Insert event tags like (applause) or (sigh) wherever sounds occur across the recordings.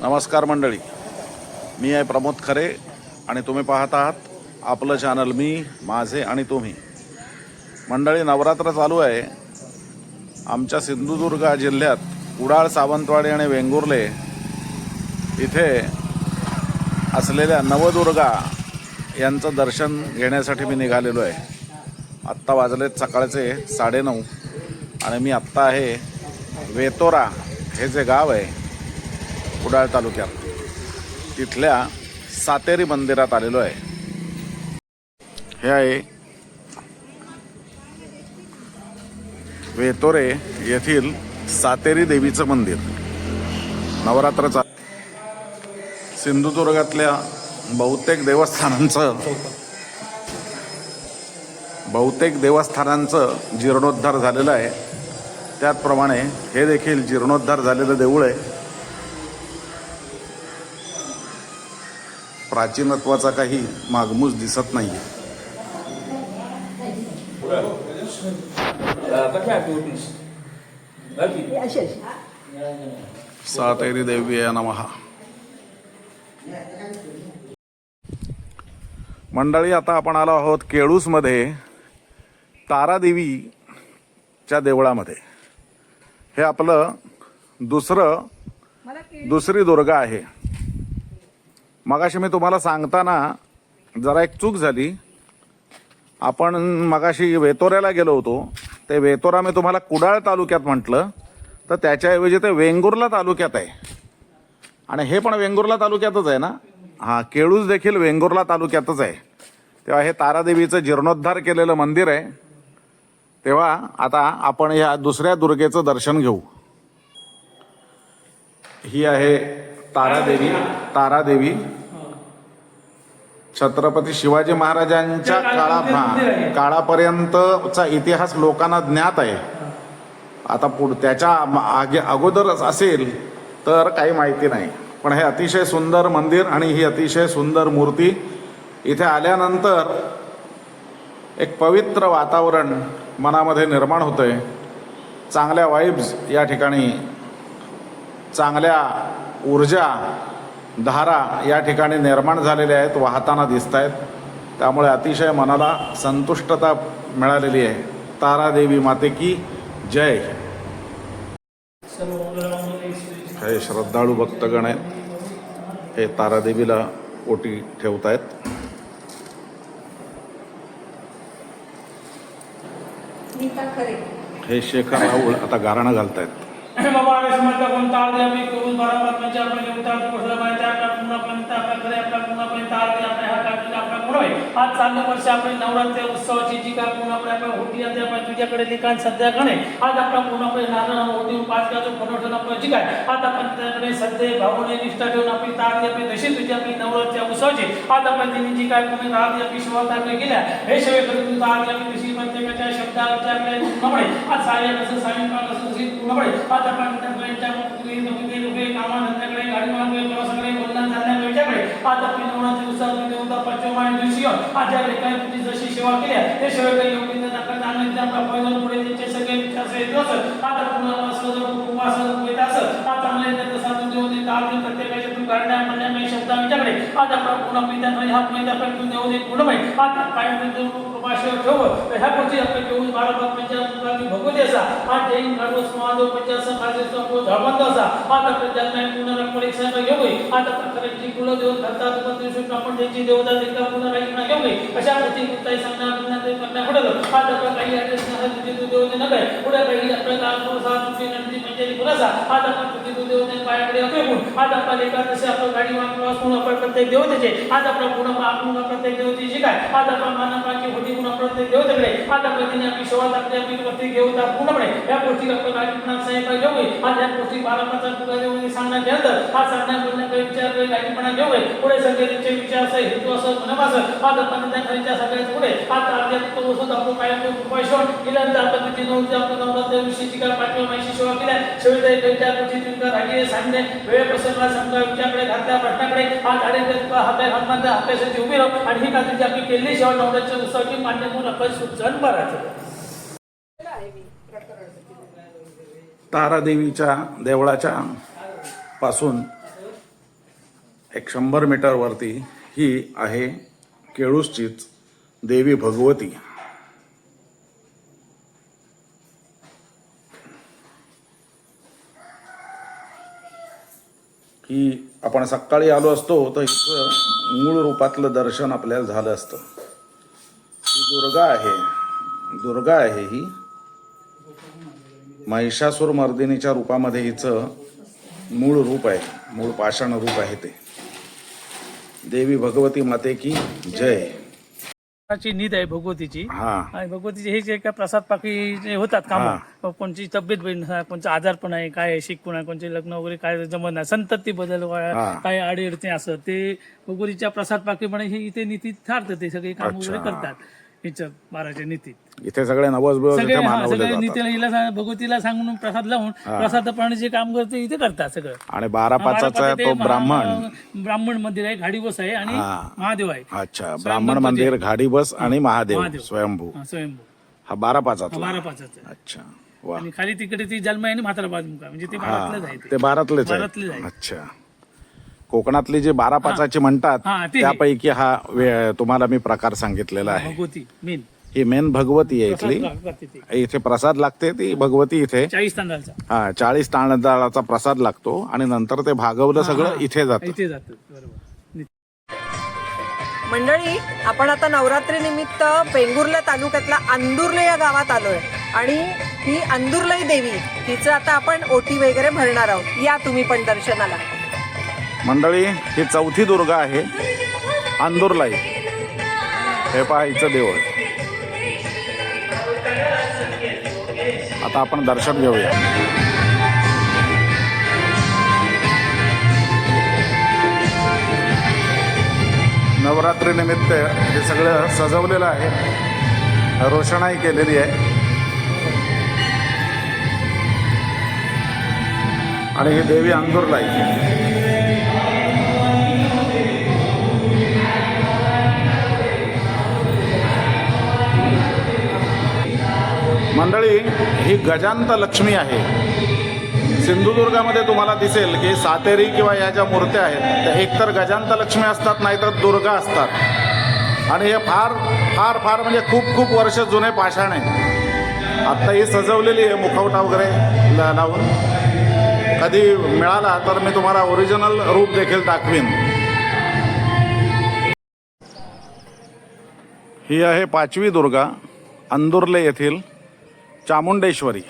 नमस्कार मंडळी. मी आहे प्रमोद खरे आणि तुम्ही पाहत आहात आपलं चॅनल मी माझे आणि तुम्ही. मंडळी नवरात्र चालू आहे. आमच्या सिंधुदुर्ग जिल्ह्यात कुडाळ सावंतवाडी आणि वेंगुर्ले इथे असलेल्या नवदुर्गा यांचं दर्शन घेण्यासाठी मी निघालेलो आहे. आत्ता वाजलेत सकाळचे साडेनऊ आणि मी आत्ता आहे वेतोरा हे जे गाव आहे कुडाळ तालुक्यात. तिथल्या सातेरी मंदिरात आलेलो आहे. हे आहे वेतोरे येथील सातेरी देवीचं मंदिर. नवरात्रचा सिंधुदुर्गातल्या बहुतेक देवस्थानांचं बहुतेक देवस्थानांचं जीर्णोद्धार झालेलं आहे. त्याचप्रमाणे हे देखील जीर्णोद्धार झालेलं देऊळ आहे. प्राचीनत्वाचा काही मागमूस दिसत नाही सातेरी देवी या नमहा मंडळी आता आपण आलो आहोत केळूसमध्ये तारादेवीच्या देवळामध्ये. हे आपलं दुसरं दुसरी दुर्गा आहे. मगाशी मी तुम्हाला सांगताना जरा एक चूक झाली. आपण मगाशी वेतोऱ्याला गेलो होतो. ते वेतोरा मी तुम्हाला कुडाळ तालुक्यात म्हटलं. तर त्याच्याऐवजी ते वेंगुर्ला तालुक्यात आहे. आणि हे पण वेंगुर्ला तालुक्यातच आहे ना? हां केळूस देखील वेंगुर्ला तालुक्यातच आहे. तेव्हा हे तारादेवीचं जीर्णोद्धार केलेलं मंदिर आहे. तेव्हा आता आपण या दुसऱ्या दुर्गेचं दर्शन घेऊ. ही आहे तारादेवी तारादेवी. छत्रपती शिवाजी महाराजांच्या काळा काळापर्यंतचा इतिहास लोकांना ज्ञात आहे. आता पुढ त्याच्या आगे अगोदरच असेल तर काही माहिती नाही. पण हे अतिशय सुंदर मंदिर आणि ही अतिशय सुंदर मूर्ती इथे आल्यानंतर एक पवित्र वातावरण मनामध्ये निर्माण होतंय. चांगल्या वाईब्स या ठिकाणी चांगल्या ऊर्जा धारा या ठिकाणी निर्माण झालेल्या आहेत वाहताना दिसत आहेत त्यामुळे अतिशय मनाला संतुष्टता मिळालेली आहे. तारादेवी माते की जय. हे श्रद्धाळू भक्तगण आहेत. हे तारादेवीला ओटी नीता खरे? हे शेखर राहुल आता गारणं घालतायत. बाबा समर्थ कोणता अर्थ आम्ही करून बारामत आपल्या उतार कोसला माहिती आपल्या पुन्हापर्यंत आपल्या घरी आपल्या पुन्हापर्यंत आरती आपल्या हातात आपल्या पुढे आज चालू वर्ष आपली नवरात्र उत्सवाची जी काय पुन्हाकडे आपल्या होती आहे आपण तुझ्याकडे लिखाण सध्या गणे आज आपला पूर्णपणे नारळ होती पाच गाजू बनवून आपण जी काय आज आपण त्याकडे सध्या भावने निष्ठा ठेवून आपली तार तारती आपली दशी तुझी आपली नवरात्र उत्सवाची आज आपण तिने जी काय तुम्ही राहते आपली शिवार गेल्या हे शेवे करून तार तारती आपली कशी प्रत्येकाच्या शब्दा विचारले पुन्हाकडे आज साय कसं सायंकाळ कसं दुसरी पुन्हाकडे आज आपण त्यांच्या मुक्ती नोकरी नोकरी कामा गाडी मार्गे प्रवासाकडे बोलणं चालण्या आज आपली नवरात्री उत्सव देवता पंचमाय दिवशी आज या सेवा केल्या ते सेवेकडे योग्य नका चांगले आपल्या पैदल पुढे त्यांचे सगळे विचार येत असत आता पुन्हा असलं जर कुटुंब असलं येत असत आज चांगले त्यांचं साधून देऊन देत प्रत्येकाच्या तू शब्द आज आपण पुन्हा मैदान मैदान तू देऊ दे पुढे माहिती आज काय ठेव. ह्या पुढची आपण घेऊन बारा मुलांनी भगवती असा. आज जैन महादेव पंचायत समाजाचा तो असा. परीक्षा घेऊ आज आपण खरेची कुल आपण त्यांची देवता देखील पुन्हा घेऊ अशा सांगणार पुन्हा ते करण्या पडलं आज आपण काही ऍड्रेस तुझी तू देऊ दे नका पुढे काही आपल्याला पुरुषा तुझी नंदी म्हणजे पुरसा आज आपण तुझी तू देऊ दे पायाकडे अपेकून आज आपण एका तसे आपण गाडी वापरला पुन्हा आपण प्रत्येक देवतेचे आज आपण पूर्ण आपण प्रत्येक देवतेची काय आज आपण मानवाची होती पुन्हा प्रत्येक देवतेकडे आज आपण तिने आपली सेवा आपली आपली प्रत्येक देवता पूर्णपणे या गोष्टी आपण गाडी साहेब घेऊ आज या गोष्टी बारापाचा तुला देऊन सांगण्यात हा सांगण्या बोलण्याकडे विचार गाडीपणा घेऊ पुढे सगळे त्यांचे विचार असं हेतू असं म्हणत असं आज आपण त्या खालीच्या सगळ्यात पुढे आज आपल्या तो वसत आपण काय केल्यानंतर आपण आपण नवरात्र विषयीची काय पाठवा माहिती सेवा केल्या शेवटी त्यांच्या गोष्टी तुमच्या रागी सांगणे वेळ प्रसंगा समजा विचारकडे घातल्या प्रश्नाकडे आज आडे हाताय उभी राहू. आणि ही कात्री आपली केलेली सेवा नवरात्र उत्सवाची मान्य म्हणून आपण भरायचं तारादेवीच्या देवळाच्या पासून एक शंभर मीटरवरती ही आहे केळूसचीच देवी भगवती. ही आपण सकाळी आलो असतो तर हिचं मूळ रूपातलं दर्शन आपल्याला झालं असतं. ही दुर्गा आहे. दुर्गा आहे ही. महिषासूर मर्दिनीच्या रूपामध्ये हिचं मूळ रूप आहे. मूळ पाषाण रूप आहे ते. देवी भगवती माते की जय. ची नीत आहे भगवतीची हा आणि भगवतीचे हे जे काय प्रसाद पाकी जे होतात काम कोणची तब्येत बहीण कोणचा आजार पण आहे काय आहे, शिकून आहे कोणचे लग्न वगैरे काय जमत नाही संतती बदल. काय अडीअडचणी असं ते भगवतीच्या प्रसाद पाकीपणे हे इथे नीतीत ठरतं ते सगळे काम वगैरे. करतात नीतीत. इथे सगळे नवस बिवस सगळे इथे हा, मानवले सगळे जातात. नीतीला हिला सांग- भगवतीला सांगून प्रसाद लावून प्रसादप्रमाणे जे काम करते इथे करतात सगळं. आणि बारा पाचाचा तो ते ब्राह्मण महा- ब्राह्मण. मंदिर आहे घाडी बस आहे आणि हा. महादेव आहे. अच्छा ब्राह्मण मंदिर. घाडी बस आणि महादेव महादेव. स्वयंभू. हा, स्वयंभू. हा बारा पाचातला बारा पाचाचं आहे. अच्छा वा. आणि खाली तिकडे ती जन्म आहे आणि म्हातारा बाजमुका म्हणजे ते बारातलंच आहे ते. आहे. अच्छा. कोकणातली जी बारा पाचाची म्हणतात हा, ते. त्यापैकी हा. वे- तुम्हाला मी प्रकार सांगितलेला आहे. भगवती मेन. ही मेन भगवती आहे इथली. इथे प्रसाद लागते ती भगवती इथे. चाळीस तांदळाचा. हा चाळीस तांदळाचा प्रसाद लागतो आणि नंतर ते भागवलं सगळं इथे जातं. इथे जातं बरोबर. मंडळी आपण आता नवरात्री निमित्त वेंगुर्ला तालुक्यातल्या अंदुर्ले या गावात आलोय. आणि ही अंदुर्लाई देवी तिचं आता आपण ओटी वगैरे भरणार आहोत. या तुम्ही पण दर्शनाला. मंडळी ही चौथी दुर्गा आहे. अंदुरलाई हे पहा हिचं देऊळ. आता आपण दर्शन घेऊया. नवरात्रीनिमित्त हे सगळं सजवलेलं आहे. रोषणाई केलेली आहे. आणि ही देवी अंदुरलाई मंडळी ही गजांत लक्ष्मी आहे. सिंधुदुर्गामध्ये तुम्हाला दिसेल की सातेरी किंवा या ज्या मूर्त्या आहेत त्या एकतर गजांत लक्ष्मी असतात नाहीतर दुर्गा असतात. आणि हे फार फार फार म्हणजे खूप खूप वर्ष जुने पाषाण आहे. आत्ता ही सजवलेली आहे मुखवटा वगैरे लावून. कधी मिळाला तर मी तुम्हाला ओरिजिनल रूप देखील दाखवीन. ही आहे पाचवी दुर्गा अंदुर्ले येथील. चामुंडेश्वरी.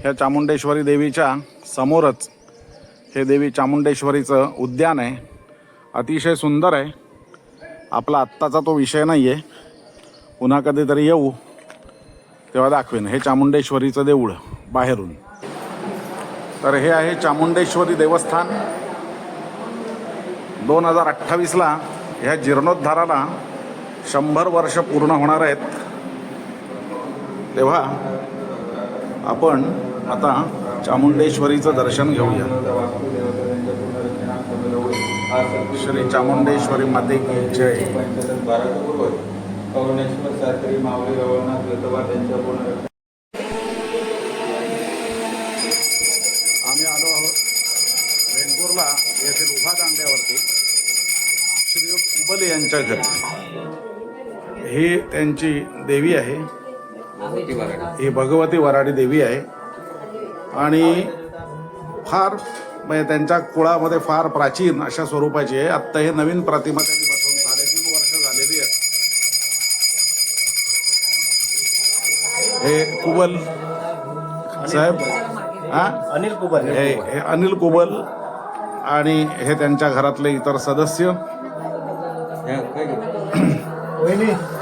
ह्या चामुंडेश्वरी देवीच्या समोरच हे देवी चामुंडेश्वरीचं उद्यान आहे. अतिशय सुंदर आहे. आपला आत्ताचा तो विषय नाही आहे पुन्हा कधीतरी येऊ. तेव्हा दाखवेन. हे चामुंडेश्वरीचं देऊळ बाहेरून. तर हे आहे चामुंडेश्वरी देवस्थान. दोन हजार अठ्ठावीसला ह्या जीर्णोद्धाराला शंभर वर्ष पूर्ण होणार आहेत. तेव्हा आपण आता चामुंडेश्वरीचं दर्शन घेऊया. श्री चामुंडेश्वरी माते की जय. पवनेश्वर शास्त्री माऊली आम्ही आलो आहोत वेंगुर्ला येथील उभा दांड्यावरती. श्री कुबल यांच्या घरी. ही त्यांची देवी आहे. ही भगवती वराडी देवी आहे. आणि फार म्हणजे त्यांच्या कुळामध्ये फार प्राचीन अशा स्वरूपाची आहे. आत्ता हे नवीन प्रतिमा त्यांनी बसवून साडेतीन वर्ष झालेली आहे. हे कुबल साहेब हा? अनिल कुबर हे हे अनिल कुबल आणि हे त्यांच्या घरातले इतर सदस्य. (clears throat)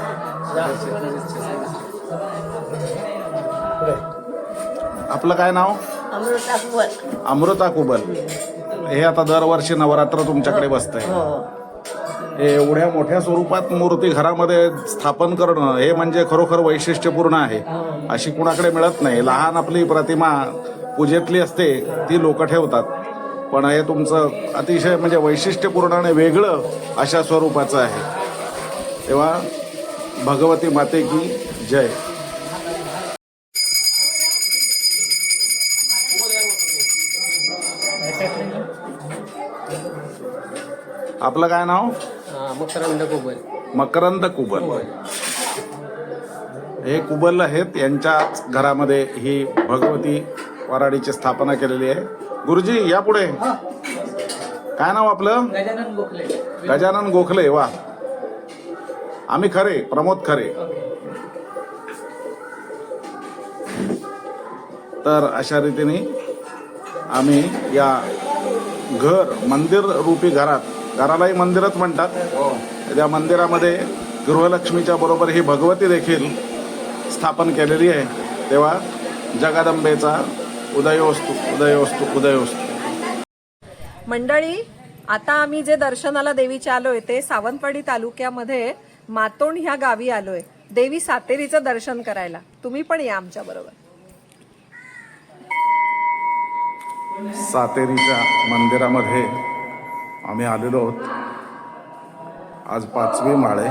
आपलं काय नाव? अमृता कुबल. हे आता दरवर्षी नवरात्र तुमच्याकडे बसत आहे एवढ्या मोठ्या स्वरूपात मूर्ती घरामध्ये स्थापन करणं हे म्हणजे खरोखर वैशिष्ट्यपूर्ण आहे. अशी कुणाकडे मिळत नाही. लहान आपली प्रतिमा पूजेतली असते ती लोक ठेवतात. पण हे तुमचं अतिशय म्हणजे वैशिष्ट्यपूर्ण आणि वेगळं अशा स्वरूपाचं आहे. तेव्हा भगवती माते की जय. आपलं काय नाव? हा, मकरंद कुबल. मकरंद कुबल. हे कुबल आहेत यांच्याच घरामध्ये ही भगवती वराडीची स्थापना केलेली आहे. गुरुजी या पुढे. काय नाव आपलं? गजानन गोखले. गजानन गोखले वा. आम्ही खरे प्रमोद खरे. तर अशा रीतीने आम्ही या घर मंदिर रूपी घरात घरालाही मंदिरच म्हणतात. त्या मंदिरामध्ये गृहलक्ष्मीच्या बरोबर ही भगवती देखील स्थापन केलेली आहे. तेव्हा जगदंबेचा उदयोस्तु उदयोस्तु उदयोस्तु. मंडळी आता आम्ही जे दर्शनाला देवीचे आलोय ते सावंतवाडी तालुक्यामध्ये मातोंड ह्या गावी आलोय. देवी सातेरीचं दर्शन करायला. तुम्ही पण या आमच्या बरोबर. सातेरीच्या मंदिरामध्ये आम्ही आलेलो आहोत. आज पाचवी माळे.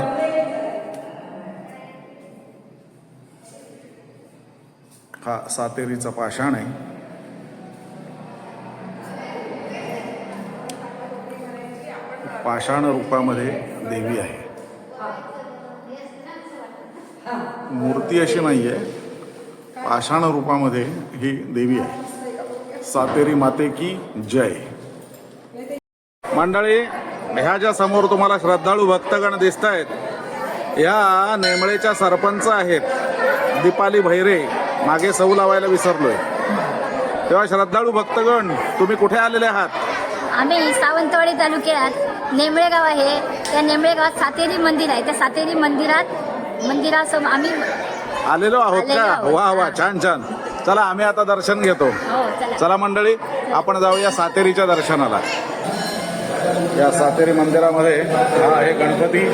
हा सातेरीचा पाषाण आहे. पाषाण रूपामध्ये देवी आहे. मूर्ती अशी नाही आहे पाषाण रूपामध्ये ही देवी आहे. सातेरी माते की जय. मंडळी ह्या ज्या समोर तुम्हाला श्रद्धाळू भक्तगण दिसत आहेत ह्या नेमळेच्या सरपंच आहेत दीपाली भैरे. मागे सौ लावायला विसरलोय. तेव्हा श्रद्धाळू भक्तगण तुम्ही कुठे आलेले आहात? आम्ही सावंतवाडी तालुक्यात नेमळे गाव आहे. त्या नेमळे गावात सातेरी मंदिर आहे. त्या सातेरी मंदिरात मंदिरासमोर आम्ही आलेलो आहोत आलेलो का आहोत. वा वा छान छान. चला आम्ही आता दर्शन घेतो. हो चला. चला मंडळी आपण जाऊया सातेरीच्या दर्शनाला. या सातेरी मंदिरामध्ये हा आहे गणपती.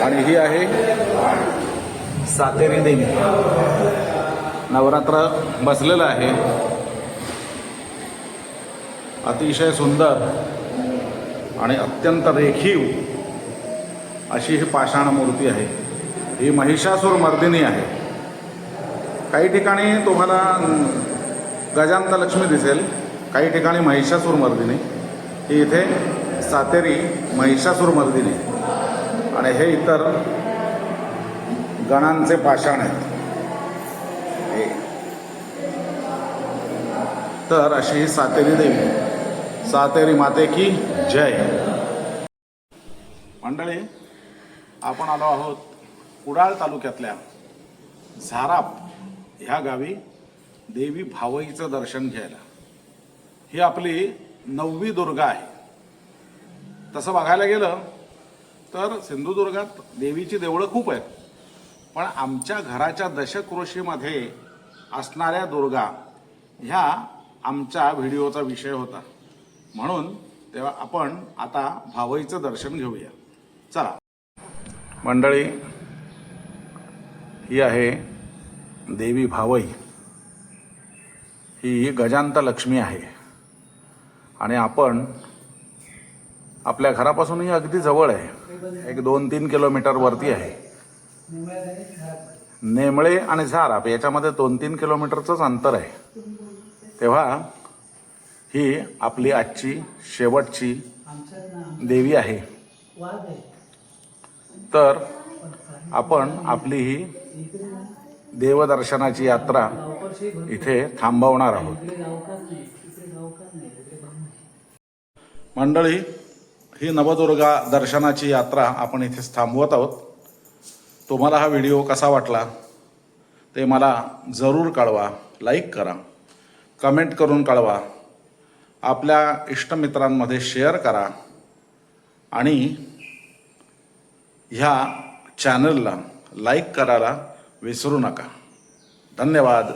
आणि ही आहे सातेरी देवी. नवरात्र बसलेलं आहे. अतिशय सुंदर आणि अत्यंत रेखीव अशी ही पाषाण मूर्ती आहे. ही महिषासूर मर्दिनी आहे. काही ठिकाणी तुम्हाला अं, गजांत लक्ष्मी दिसेल. काही ठिकाणी महिषासूर मर्दिनी. ही इथे सातेरी महिषासूर मर्दिनी. आणि हे इतर गणांचे पाषाण आहेत. हे. तर अशी ही सातेरी देवी. सातेरी माते की जय. मंडळी आपण आलो आहोत कुडाळ तालुक्यातल्या झाराप ह्या गावी देवी भावईचं दर्शन घ्यायला. ही आपली नववी दुर्गा आहे. तसं बघायला गेलं तर सिंधुदुर्गात देवीची देवळं खूप आहेत. पण आमच्या घराच्या दशकृषीमध्ये असणाऱ्या दुर्गा ह्या आमच्या व्हिडिओचा विषय होता. म्हणून तेव्हा आपण आता भावईचं दर्शन घेऊया. चला. मंडळी ही आहे देवी भावई. ही गजांत लक्ष्मी आहे. आणि आपण आपल्या घरापासूनही अगदी जवळ आहे. एक दोन तीन किलोमीटरवरती आहे. नेमळे आणि झाराप याच्यामध्ये दोन तीन किलोमीटरचंच अंतर आहे. तेव्हा ही आपली आजची शेवटची देवी आहे. तर आपण आपली ही देवदर्शनाची यात्रा इथे थांबवणार आहोत. मंडळी ही नवदुर्गा दर्शनाची यात्रा आपण इथेच थांबवत आहोत. तुम्हाला हा व्हिडिओ कसा वाटला ते मला जरूर कळवा लाईक करा कमेंट करून कळवा आपल्या इष्टमित्रांमध्ये शेअर करा आणि ह्या चॅनलला लाईक करायला विसरू नका. धन्यवाद.